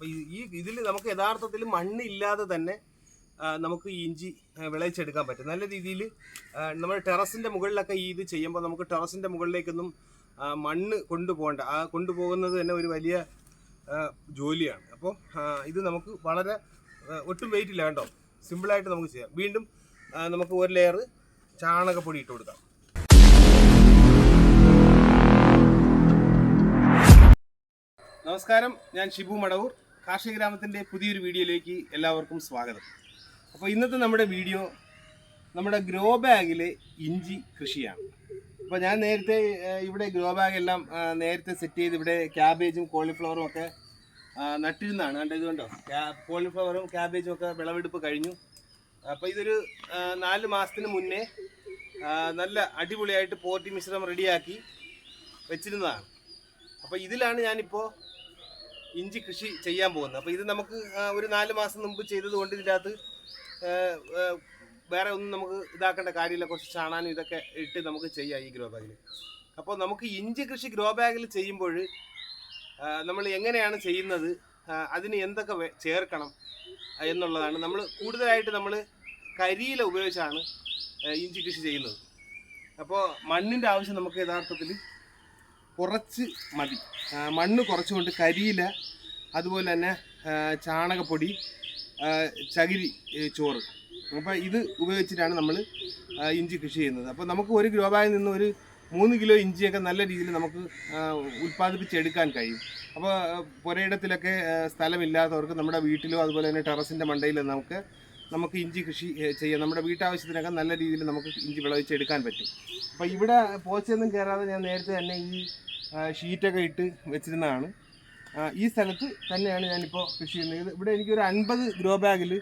അപ്പോൾ ഈ ഇതിൽ നമുക്ക് യഥാർത്ഥത്തിൽ മണ്ണ് ഇല്ലാതെ തന്നെ നമുക്ക് ഈ ഇഞ്ചി വിളയിച്ചെടുക്കാൻ പറ്റും. നല്ല രീതിയിൽ നമ്മൾ ടെറസിന്റെ മുകളിലൊക്കെ ഈ ഇത് ചെയ്യുമ്പോൾ നമുക്ക് ടെറസിന്റെ മുകളിലേക്കൊന്നും മണ്ണ് കൊണ്ടുപോകണ്ട. ആ കൊണ്ടുപോകുന്നത് തന്നെ ഒരു വലിയ ജോലിയാണ്. അപ്പോൾ ഇത് നമുക്ക് വളരെ ഒട്ടും വെയിറ്റ് ഇല്ല കേട്ടോ. സിമ്പിളായിട്ട് നമുക്ക് ചെയ്യാം. വീണ്ടും നമുക്ക് ഒരു ലെയർ ചാണകപ്പൊടി ഇട്ട് കൊടുക്കാം. നമസ്കാരം. ഞാൻ ഷിബു മടവൂർ. കാർഷിക ഗ്രാമത്തിന്റെ പുതിയൊരു വീഡിയോയിലേക്ക് എല്ലാവർക്കും സ്വാഗതം. അപ്പോൾ ഇന്നത്തെ നമ്മുടെ വീഡിയോ നമ്മുടെ ഗ്രോ ബാഗിലെ ഇഞ്ചി കൃഷിയാണ്. അപ്പോൾ ഞാൻ നേരത്തെ ഇവിടെ ഗ്രോ ബാഗ് എല്ലാം നേരത്തെ സെറ്റ് ചെയ്ത് ഇവിടെ ക്യാബേജും കോളിഫ്ലവറും ഒക്കെ നട്ടിരുന്നതാണ്. കണ്ടോ കൊണ്ടോ കണ്ടോ ക്യാ- കോളിഫ്ലവറും ക്യാബേജും ഒക്കെ വിളവെടുപ്പ് കഴിഞ്ഞു. അപ്പോൾ ഇതൊരു നാല് മാസത്തിന് മുന്നേ നല്ല അടിപൊളിയായിട്ട് പോറ്റി മിശ്രം റെഡിയാക്കി വെച്ചിരുന്നതാണ്. അപ്പോൾ ഇതിലാണ് ഞാനിപ്പോൾ ഇഞ്ചി കൃഷി ചെയ്യാൻ പോകുന്നത്. അപ്പോൾ ഇത് നമുക്ക് ഒരു നാല് മാസം മുമ്പ് ചെയ്തത് കൊണ്ട് ഇതിന്റെ അകത്ത് വേറെ ഒന്നും നമുക്ക് ഇതാക്കേണ്ട കാര്യമില്ല. കുറച്ച് ചാണാനും ഇതൊക്കെ ഇട്ട് നമുക്ക് ചെയ്യാം ഈ ഗ്രോ ബാഗിൽ അപ്പോൾ നമുക്ക് ഇഞ്ചി കൃഷി ഗ്രോ ബാഗിൽ ചെയ്യുമ്പോൾ നമ്മൾ എങ്ങനെയാണ് ചെയ്യുന്നത് അതിന് എന്തൊക്കെ ചേർക്കണം എന്നുള്ളതാണ് നമ്മൾ കൂടുതലായിട്ട് നമ്മൾ കരിയില ഉപയോഗിച്ചാണ് ഇഞ്ചി കൃഷി ചെയ്യുന്നത്. അപ്പോൾ മണ്ണിന്റെ ആവശ്യം നമുക്ക് യഥാർത്ഥത്തിൽ കുറച്ച് മതി. മണ്ണ് കുറച്ചുകൊണ്ട് കരിയില അതുപോലെ തന്നെ ചാണകപ്പൊടി ചകിരി ചോറ്. അപ്പോൾ ഇത് ഉപയോഗിച്ചിട്ടാണ് നമ്മൾ ഇഞ്ചി കൃഷി ചെയ്യുന്നത്. അപ്പോൾ നമുക്ക് ഒരു ഗ്രോ ബാഗിൽ നിന്ന് ഒരു മൂന്ന് കിലോ ഇഞ്ചിയൊക്കെ നല്ല രീതിയിൽ നമുക്ക് ഉൽപ്പാദിപ്പിച്ചെടുക്കാൻ കഴിയും. അപ്പോൾ പുരയിടത്തിലൊക്കെ സ്ഥലമില്ലാത്തവർക്ക് നമ്മുടെ വീട്ടിലോ അതുപോലെ തന്നെ ടെറസിന്റെ മണ്ടയിലോ നമുക്ക് നമുക്ക് ഇഞ്ചി കൃഷി ചെയ്യാം. നമ്മുടെ വീട്ടാവശ്യത്തിനൊക്കെ നല്ല രീതിയിൽ നമുക്ക് ഇഞ്ചി വിളവിച്ചെടുക്കാൻ പറ്റും. അപ്പോൾ ഇവിടെ പോച്ചയൊന്നും കയറാതെ ഞാൻ നേരത്തെ തന്നെ ഈ ഷീറ്റൊക്കെ ഇട്ട് വെച്ചിരുന്നതാണ്. ഈ സ്ഥലത്ത് തന്നെയാണ് ഞാനിപ്പോൾ കൃഷി ചെയ്യുന്നത്. ഇവിടെ എനിക്കൊരു അൻപത് ഗ്രോ ബാഗിൽ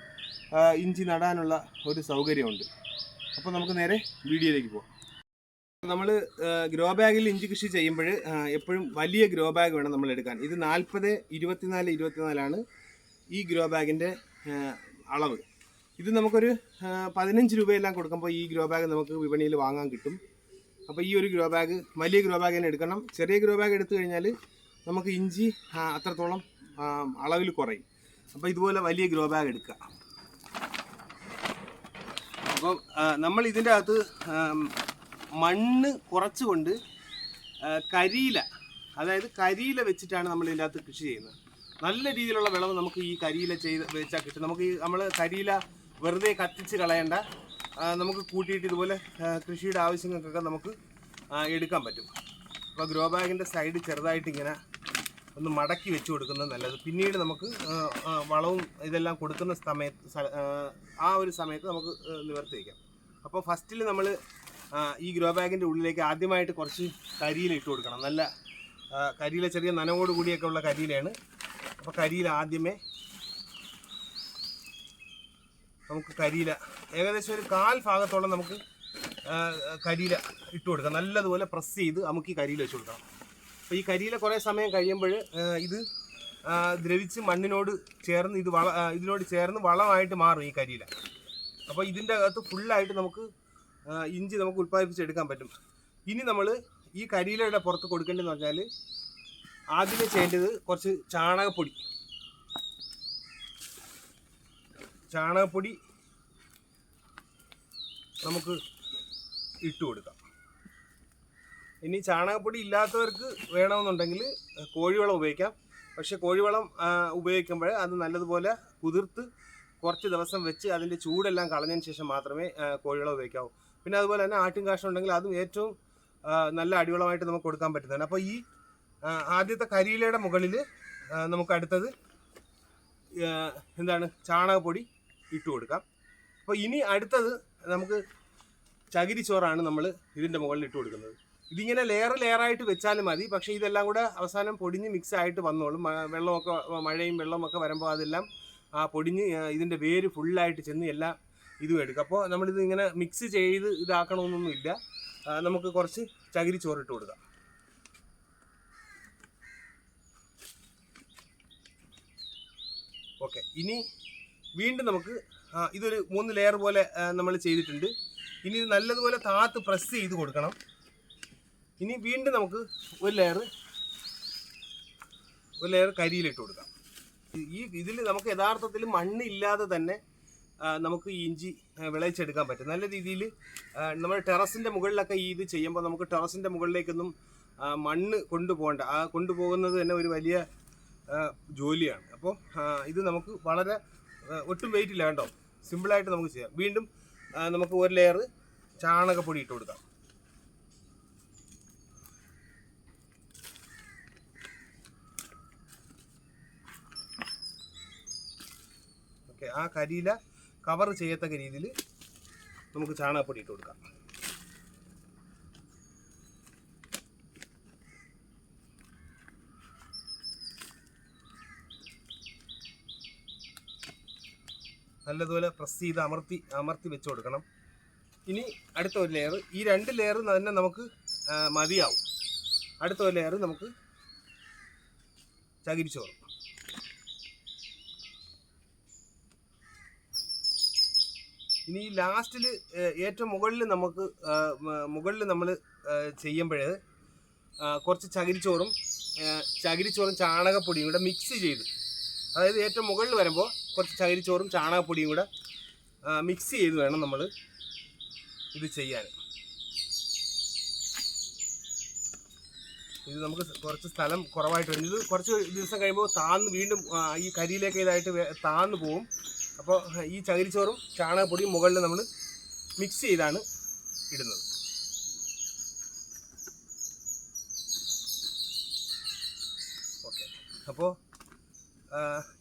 ഇഞ്ചി നടാനുള്ള ഒരു സൗകര്യമുണ്ട്. അപ്പോൾ നമുക്ക് നേരെ വീഡിയോയിലേക്ക് പോകാം നമ്മൾ ഗ്രോ ബാഗിൽ ഇഞ്ചി കൃഷി ചെയ്യുമ്പോൾ എപ്പോഴും വലിയ ഗ്രോ ബാഗ് വേണം നമ്മൾ എടുക്കാൻ ഇത് നാൽപ്പത് ഇരുപത്തിനാല് ഇരുപത്തിനാലാണ് ഈ ഗ്രോ ബാഗിന്റെ അളവ്. ഇത് നമുക്കൊരു പതിനഞ്ച് രൂപയെല്ലാം കൊടുക്കുമ്പോൾ ഈ ഗ്രോ ബാഗ് നമുക്ക് വിപണിയിൽ വാങ്ങാൻ കിട്ടും. അപ്പോൾ ഈ ഒരു ഗ്രോ ബാഗ് വലിയ ഗ്രോ ബാഗ് തന്നെ എടുക്കണം. ചെറിയ ഗ്രോ ബാഗ് എടുത്തു കഴിഞ്ഞാൽ നമുക്ക് ഇഞ്ചി അത്രത്തോളം അളവിൽ കുറയും. അപ്പോൾ ഇതുപോലെ വലിയ ഗ്രോ ബാഗ് എടുക്കുക. അപ്പോൾ നമ്മൾ ഇതിന്റെ അകത്ത് മണ്ണ് കുറച്ചുകൊണ്ട് കരിയില അതായത് കരിയില വെച്ചിട്ടാണ് നമ്മൾ ഇതിന്റെ അകത്ത് കൃഷി ചെയ്യുന്നത്. നല്ല രീതിയിലുള്ള വിളവ് നമുക്ക് ഈ കരിയില ചെയ്ത് വെച്ചാൽ കിട്ടും. നമുക്ക് ഈ നമ്മൾ കരിയില വെറുതെ കത്തിച്ച് കളയണ്ട. നമുക്ക് കൂട്ടിയിട്ട് ഇതുപോലെ കൃഷിയുടെ ആവശ്യങ്ങൾക്കൊക്കെ നമുക്ക് എടുക്കാൻ പറ്റും. അപ്പോൾ ഗ്രോ ബാഗിന്റെ സൈഡ് ചെറുതായിട്ട് ഇങ്ങനെ ഒന്ന് മടക്കി വെച്ച് കൊടുക്കുന്നത് നല്ലത്. പിന്നീട് നമുക്ക് വളവും ഇതെല്ലാം കൊടുക്കുന്ന സമയത്ത് ആ, ഒരു സമയത്ത് നമുക്ക് നിവർത്തി വയ്ക്കാം അപ്പോൾ ഫസ്റ്റിൽ നമ്മൾ ഈ ഗ്രോ ബാഗിന്റെ ഉള്ളിലേക്ക് ആദ്യമായിട്ട് കുറച്ച് കരിയില ഇട്ട് കൊടുക്കണം. നല്ല കരിയില ചെറിയ നനവോട് കൂടിയൊക്കെ ഉള്ള കരിയിലാണ് അപ്പോൾ കരിയില ആദ്യമേ നമുക്ക് കരിയില. ഏകദേശം ഒരു കാൽ ഭാഗത്തോളം നമുക്ക് കരിയില ഇട്ട് കൊടുക്കാം. നല്ലതുപോലെ പ്രസ് ചെയ്ത് നമുക്ക് ഈ കരിയില വെച്ച് കൊടുക്കണം. അപ്പോൾ ഈ കരിയില കുറേ സമയം കഴിയുമ്പോൾ ഇത് ദ്രവിച്ച് മണ്ണിനോട് ചേർന്ന് ഇത് വള ഇതിനോട് ചേർന്ന് വളമായിട്ട് മാറും ഈ കരിയില. അപ്പോൾ ഇതിന്റെ അകത്ത് ഫുള്ളായിട്ട് നമുക്ക് ഇഞ്ചി നമുക്ക് ഉൽപ്പാദിപ്പിച്ചെടുക്കാൻ പറ്റും. ഇനി നമ്മൾ ഈ കരിയിലയുടെ പുറത്ത് കൊടുക്കേണ്ടതെന്ന് പറഞ്ഞാൽ ആദ്യമേ ചെയ്യേണ്ടത് കുറച്ച് ചാണകപ്പൊടി. ചാണകപ്പൊടി നമുക്ക് ഇട്ട് കൊടുക്കാം. ഇനി ചാണകപ്പൊടി ഇല്ലാത്തവർക്ക് വേണമെന്നുണ്ടെങ്കിൽ കോഴിവളം ഉപയോഗിക്കാം. പക്ഷെ കോഴിവളം ഉപയോഗിക്കുമ്പോൾ അത് നല്ലതുപോലെ കുതിർത്ത് കുറച്ച് ദിവസം വെച്ച് അതിന്റെ ചൂടെല്ലാം കളഞ്ഞതിന് ശേഷം മാത്രമേ കോഴിവളം ഉപയോഗിക്കാവൂ. പിന്നെ അതുപോലെ തന്നെ ആട്ടും കാഷ്ടം ഉണ്ടെങ്കിൽ അതും ഏറ്റവും നല്ല അടിവളമായിട്ട് നമുക്ക് കൊടുക്കാൻ പറ്റുന്നതാണ്. അപ്പോൾ ഈ ആദ്യത്തെ കരിയിലയുടെ മുകളിൽ നമുക്ക് അടുത്തത് എന്താണ് ചാണകപ്പൊടി ഇട്ട് കൊടുക്കാം. അപ്പോൾ ഇനി അടുത്തത് നമുക്ക് ചകിരിച്ചോറാണ് നമ്മൾ ഇതിന്റെ മുകളിൽ ഇട്ട് കൊടുക്കുന്നത്. ഇതിങ്ങനെ ലെയർ ലെയറായിട്ട് വെച്ചാലും മതി. പക്ഷേ ഇതെല്ലാം കൂടെ അവസാനം പൊടിഞ്ഞ് മിക്സ് ആയിട്ട് വന്നോളും. വെള്ളമൊക്കെ മഴയും വെള്ളമൊക്കെ വരുമ്പോൾ അതെല്ലാം ആ പൊടിഞ്ഞ് ഇതിന്റെ വേര് ഫുള്ളായിട്ട് ചെന്ന് എല്ലാം ഇതും എടുക്കും. അപ്പോൾ നമ്മളിത് ഇങ്ങനെ മിക്സ് ചെയ്ത് ഇതാക്കണമെന്നൊന്നുമില്ല നമുക്ക് കുറച്ച് ചകിരിച്ചോറ് ഇട്ട് കൊടുക്കാം. ഓക്കെ ഇനി വീണ്ടും നമുക്ക് ഇതൊരു മൂന്ന് ലെയർ പോലെ നമ്മൾ ചെയ്തിട്ടുണ്ട്. ഇനി ഇത് നല്ലതുപോലെ താത്ത് പ്രസ് ചെയ്ത് കൊടുക്കണം. ഇനി വീണ്ടും നമുക്ക് ഒരു ലെയർ ഒരു ലെയർ കരിയിലിട്ട് കൊടുക്കാം. ഈ ഇതിൽ നമുക്ക് യഥാർത്ഥത്തിൽ മണ്ണ് ഇല്ലാതെ തന്നെ നമുക്ക് ഈ ഇഞ്ചി വിളയിച്ചെടുക്കാൻ പറ്റും. നല്ല രീതിയിൽ നമ്മൾ ടെറസിന്റെ മുകളിലൊക്കെ ഈ ഇത് ചെയ്യുമ്പോൾ നമുക്ക് ടെറസിന്റെ മുകളിലേക്കൊന്നും മണ്ണ് കൊണ്ടുപോകണ്ട ആ കൊണ്ടുപോകുന്നത് തന്നെ ഒരു വലിയ ജോലിയാണ്. അപ്പോൾ ഇത് നമുക്ക് വളരെ ഒട്ടും വെയിറ്റ് ഇല്ല കേട്ടോ സിമ്പിളായിട്ട് നമുക്ക് ചെയ്യാം. വീണ്ടും നമുക്ക് ഒരു ലെയർ ചാണകപ്പൊടി ഇട്ട് കൊടുക്കാം. ഓക്കെ ആ കരിയില കവർ ചെയ്യത്തക്ക രീതിയിൽ നമുക്ക് ചാണകപ്പൊടി ഇട്ട് കൊടുക്കാം. നല്ലതുപോലെ പ്രസ് ചെയ്ത് അമർത്തി അമർത്തി വെച്ച് കൊടുക്കണം. ഇനി അടുത്ത ഒരു ലെയർ ഈ രണ്ട് ലെയർ തന്നെ നമുക്ക് മതിയാവും. അടുത്ത ഒരു ലെയർ നമുക്ക് ചകിരിച്ചോറ്. ഇനി ലാസ്റ്റിൽ ഏറ്റവും മുകളിൽ നമുക്ക് മുകളിൽ നമ്മൾ ചെയ്യുമ്പോഴേ കുറച്ച് ചകിരിച്ചോറും ചകിരിച്ചോറും ചാണകപ്പൊടിയും കൂടെ മിക്സ് ചെയ്ത് അതായത് ഏറ്റവും മുകളിൽ വരുമ്പോൾ കുറച്ച് ചകിരിച്ചോറും ചാണകപ്പൊടിയും കൂടെ മിക്സ് ചെയ്ത് വേണം നമ്മൾ ഇത് ചെയ്യാൻ. ഇത് നമുക്ക് കുറച്ച് സ്ഥലം കുറവായിട്ട് വരും. ഇത് കുറച്ച് ദിവസം കഴിയുമ്പോൾ താന്ന് വീണ്ടും ഈ കരിയിലേക്ക് ഇതായിട്ട് താന്ന് പോവും. അപ്പോൾ ഈ ചകിരിച്ചോറും ചാണകപ്പൊടിയും മുകളിൽ നമ്മൾ മിക്സ് ചെയ്താണ് ഇടുന്നത്. ഓക്കെ. അപ്പോൾ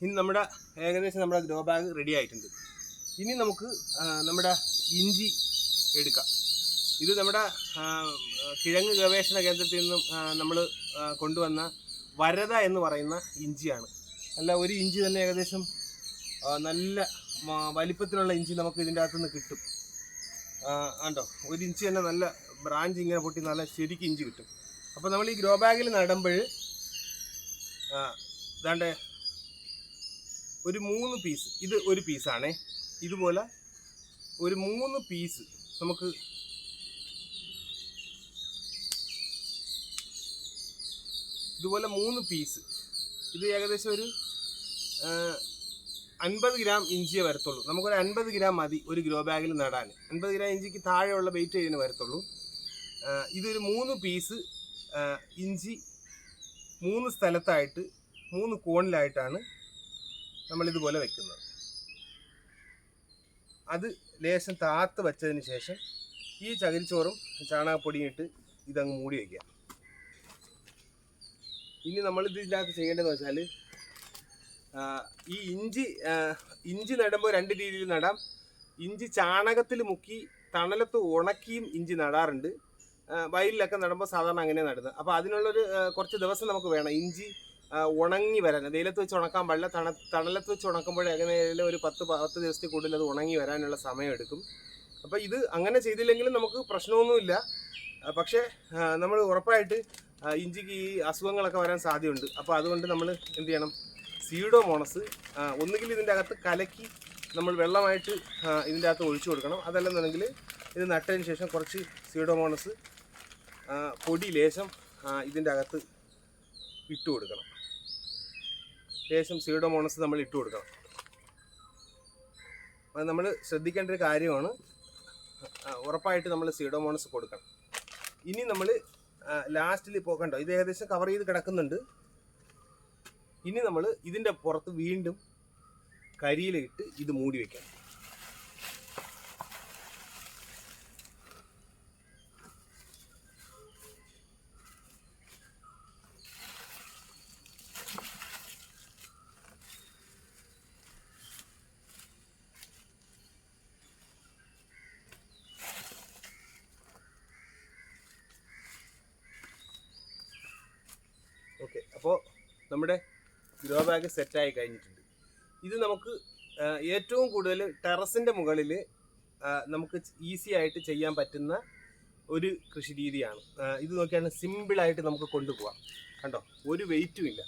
ഇനി നമ്മുടെ ഏകദേശം നമ്മുടെ ഗ്രോ ബാഗ് റെഡി ആയിട്ടുണ്ട്. ഇനി നമുക്ക് നമ്മുടെ ഇഞ്ചി എടുക്കാം. ഇത് നമ്മുടെ കിഴങ്ങ് ഗവേഷണ കേന്ദ്രത്തിൽ നിന്നും നമ്മൾ കൊണ്ടുവന്ന വരത എന്ന് പറയുന്ന ഇഞ്ചിയാണ്. അല്ല ഒരു ഇഞ്ചി തന്നെ ഏകദേശം നല്ല വലിപ്പത്തിലുള്ള ഇഞ്ചി നമുക്ക് ഇതിന്റെ അകത്തുനിന്ന് കിട്ടും. ആണ്ടോ ഒരു ഇഞ്ചി തന്നെ നല്ല ബ്രാഞ്ച് ഇങ്ങനെ പൊട്ടി നല്ല ശരിക്കും ഇഞ്ചി കിട്ടും. അപ്പോൾ നമ്മൾ ഈ ഗ്രോ ബാഗിൽ നടുമ്പോൾ ഇതാണ്ട് ഒരു മൂന്ന് പീസ് ഇത് ഒരു പീസാണേ ഇതുപോലെ ഒരു മൂന്ന് പീസ് നമുക്ക് ഇതുപോലെ മൂന്ന് പീസ് ഇത് ഏകദേശം ഒരു അൻപത് ഗ്രാം ഇഞ്ചിയെ വരത്തുള്ളൂ. നമുക്കൊരു അൻപത് ഗ്രാം മതി ഒരു ഗ്രോ ബാഗിൽ നടാൻ. അൻപത് ഗ്രാം ഇഞ്ചിക്ക് താഴെയുള്ള വെയിറ്റ് ഇതിന് വരത്തുള്ളൂ. ഇതൊരു മൂന്ന് പീസ് ഇഞ്ചി മൂന്ന് സ്ഥലത്തായിട്ട് മൂന്ന് കോണിലായിട്ടാണ് നമ്മളിതുപോലെ വെക്കുന്നത്. അത് ലേശം താത്ത് വെച്ചതിന് ശേഷം ഈ ചകിരിച്ചോറും ചാണകപ്പൊടിയും ഇട്ട് ഇതങ്ങ് മൂടി വയ്ക്കുക ഇനി നമ്മൾ ഇതിനകത്ത് ചെയ്യേണ്ടതെന്ന് വെച്ചാൽ ഈ ഇഞ്ചി ഇഞ്ചി നടുമ്പോൾ രണ്ട് രീതിയിൽ നടാം. ഇഞ്ചി ചാണകത്തിൽ മുക്കി തണലത്ത് ഉണക്കിയും ഇഞ്ചി നടാറുണ്ട്. വയലിലൊക്കെ നടുമ്പോൾ സാധാരണ അങ്ങനെ നടുന്നത്. അപ്പോൾ അതിനുള്ളൊരു കുറച്ച് ദിവസം നമുക്ക് വേണം. ഇഞ്ചി ഉണങ്ങി വരാൻ വെയിലത്ത് വെച്ച് ഉണക്കാൻ പാടില്ല തണ തണലത്ത് വെച്ച് ഉണക്കുമ്പോൾ ഏകദേശം ഒരു പത്ത് പത്ത് ദിവസത്തിൽ കൂടുതൽ അത് ഉണങ്ങി വരാനുള്ള സമയമെടുക്കും അപ്പോൾ ഇത് അങ്ങനെ ചെയ്തില്ലെങ്കിലും നമുക്ക് പ്രശ്നമൊന്നുമില്ല. പക്ഷേ നമ്മൾ ഉറപ്പായിട്ട് ഇഞ്ചിക്ക് ഈ അസുഖങ്ങളൊക്കെ വരാൻ സാധ്യതയുണ്ട്. അപ്പോൾ അതുകൊണ്ട് നമ്മൾ എന്ത് ചെയ്യണം? സീഡോമോണസ് ഒന്നുകിൽ ഇതിന്റെ അകത്ത് കലക്കി നമ്മൾ വെള്ളമായിട്ട് ഇതിന്റെ അകത്ത് ഒഴിച്ചു കൊടുക്കണം. അതല്ലെന്നുണ്ടെങ്കിൽ ഇത് നട്ടതിന് ശേഷം കുറച്ച് സീഡോമോണസ് പൊടി ലേശം ഇതിന്റെ അകത്ത് ഇട്ട് കൊടുക്കണം. ലേശം സീഡോമോണസ് നമ്മൾ ഇട്ട് കൊടുക്കണം. അത് നമ്മൾ ശ്രദ്ധിക്കേണ്ട ഒരു കാര്യമാണ്. ഉറപ്പായിട്ട് നമ്മൾ സീഡോമോണസ് കൊടുക്കണം. ഇനി നമ്മൾ ലാസ്റ്റിൽ പോകണ്ടോ കണ്ടോ ഇത് ഏകദേശം കവർ ചെയ്ത് കിടക്കുന്നുണ്ട്. ഇനി നമ്മൾ ഇതിന്റെ പുറത്ത് വീണ്ടും കരിയിലിട്ട് ഇത് മൂടി വെക്കണം ഓക്കെ അപ്പോൾ നമ്മുടെ ഗ്രോ ബാഗ് സെറ്റായി കഴിഞ്ഞിട്ടുണ്ട്. ഇത് നമുക്ക് ഏറ്റവും കൂടുതൽ ടെറസിന്റെ മുകളിൽ നമുക്ക് ഈസി ആയിട്ട് ചെയ്യാൻ പറ്റുന്ന ഒരു കൃഷി രീതിയാണ്. ഇത് നോക്കിയാണ് സിമ്പിളായിട്ട് നമുക്ക് കൊണ്ടുപോകാം കണ്ടോ? ഒരു വെയിറ്റും ഇല്ല.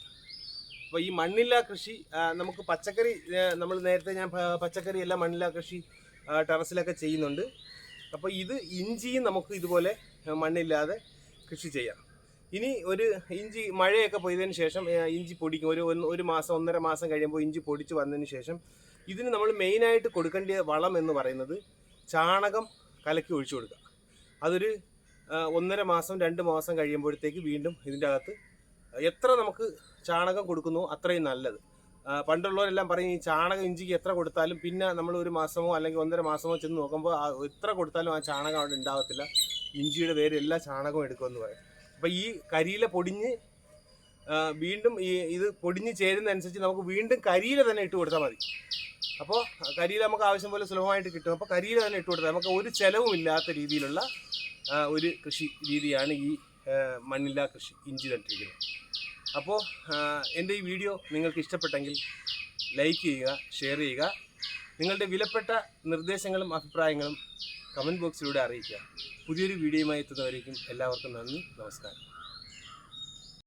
അപ്പോൾ ഈ മണ്ണില്ലാ കൃഷി നമുക്ക് പച്ചക്കറി നമ്മൾ നേരത്തെ ഞാൻ പച്ചക്കറി എല്ലാം മണ്ണില്ലാ കൃഷി ടെറസിലൊക്കെ ചെയ്യുന്നുണ്ട്. അപ്പോൾ ഇത് ഇഞ്ചിയും നമുക്ക് ഇതുപോലെ മണ്ണില്ലാതെ കൃഷി ചെയ്യാം. ഇനി ഒരു ഇഞ്ചി മഴയൊക്കെ പെയ്തതിന് ശേഷം ഇഞ്ചി പൊടിക്കും. ഒരു ഒരു മാസം ഒന്നര മാസം കഴിയുമ്പോൾ ഇഞ്ചി പൊടിച്ച് വന്നതിന് ശേഷം ഇതിന് നമ്മൾ മെയിനായിട്ട് കൊടുക്കേണ്ട വളം എന്ന് പറയുന്നത് ചാണകം കലക്കി ഒഴിച്ചു കൊടുക്കുക. അതൊരു ഒന്നര മാസം രണ്ട് മാസം കഴിയുമ്പോഴത്തേക്ക് വീണ്ടും ഇതിന്റെ അകത്ത് എത്ര നമുക്ക് ചാണകം കൊടുക്കുന്നു അത്രയും നല്ലത്. പണ്ടുള്ളവരെല്ലാം പറയും ഈ ചാണകം ഇഞ്ചിക്ക് എത്ര കൊടുത്താലും പിന്നെ നമ്മൾ ഒരു മാസമോ അല്ലെങ്കിൽ ഒന്നര മാസമോ ചെന്ന് നോക്കുമ്പോൾ എത്ര കൊടുത്താലും ആ ചാണകം അവിടെ ഉണ്ടാവത്തില്ല. ഇഞ്ചിയുടെ പേര് എല്ലാ ചാണകവും എടുക്കുമെന്ന് പറയും. അപ്പോൾ ഈ കരിയില പൊടിഞ്ഞ് വീണ്ടും ഈ ഇത് പൊടിഞ്ഞ് ചേരുന്നതനുസരിച്ച് നമുക്ക് വീണ്ടും കരിയില തന്നെ ഇട്ട് കൊടുത്താൽ മതി. അപ്പോൾ കരിയില നമുക്ക് ആവശ്യം പോലെ സുലഭമായിട്ട് കിട്ടും. അപ്പോൾ കരിയില തന്നെ ഇട്ട് കൊടുത്താൽ നമുക്ക് ഒരു ചെലവും ഇല്ലാത്ത രീതിയിലുള്ള ഒരു കൃഷി രീതിയാണ് ഈ മണ്ണില മണ്ണില്ലാ കൃഷി ഇഞ്ചി നട്ടിരിക്കുന്നത്. അപ്പോൾ എന്റെ ഈ വീഡിയോ നിങ്ങൾക്ക് ഇഷ്ടപ്പെട്ടെങ്കിൽ ലൈക്ക് ചെയ്യുക ഷെയർ ചെയ്യുക. നിങ്ങളുടെ വിലപ്പെട്ട നിർദ്ദേശങ്ങളും അഭിപ്രായങ്ങളും കമന്റ് ബോക്സിലൂടെ അറിയിക്കുക. പുതിയൊരു വീഡിയോയുമായി എത്തുന്നവരേക്കും എല്ലാവർക്കും നന്ദി. നമസ്കാരം.